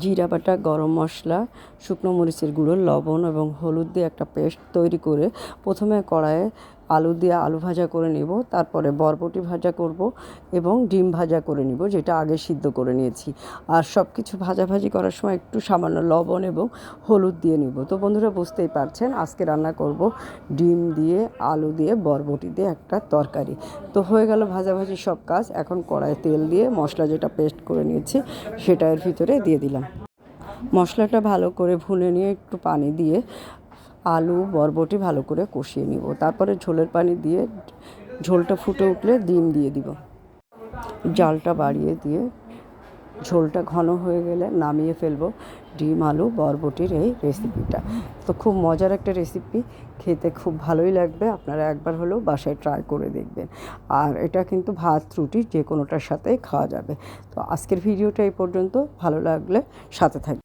জিরা বাটা, গরম মশলা, শুকনো মরিচের গুঁড়ো, লবণ এবং হলুদ দিয়ে একটা পেস্ট তৈরি করে প্রথমে কড়াইয়ে আলু দিয়ে আলু ভাজা করে নিব, তারপরে বরবটি ভাজা করব এবং ডিম ভাজা করে নিব, যেটা আগে সিদ্ধ করে নিয়েছি। আর সব কিছু ভাজাভাজি করার সময় একটু সামান্য লবণ এবং হলুদ দিয়ে নিব। তো বন্ধুরা, বুঝতেই পারছেন, আজকে রান্না করব ডিম দিয়ে, আলু দিয়ে, বরবটি দিয়ে একটা তরকারি। তো হয়ে গেল ভাজাভাজি সব কাজ। এখন কড়াইয়ে তেল দিয়ে মশলা যেটা পেস্ট করে নিয়েছি, সেটা এর ভিতরে দিয়ে দিলাম। মশলাটা ভালো করে ভুনে নিয়ে একটু পানি দিয়ে আলু, বরবটি ভালো করে কষিয়ে নিব। তারপরে ঝোলের পানি দিয়ে ঝোলটা ফুটে উঠলে ডিম দিয়ে দিব। জালটা বাড়িয়ে দিয়ে ঝোলটা ঘন হয়ে গেলে নামিয়ে ফেলব ডিম, আলু, বরবটির এই রেসিপিটা। তো খুব মজার একটা রেসিপি, খেতে খুব ভালোই লাগবে, আপনারা একবার হলেও বাসায় ট্রাই করে দেখবেন। আর এটা কিন্তু ভাত, রুটি যে কোনোটার সাথেই খাওয়া যাবে। তো আজকের ভিডিওটা এই পর্যন্ত, ভালো লাগলে সাথে থাকবে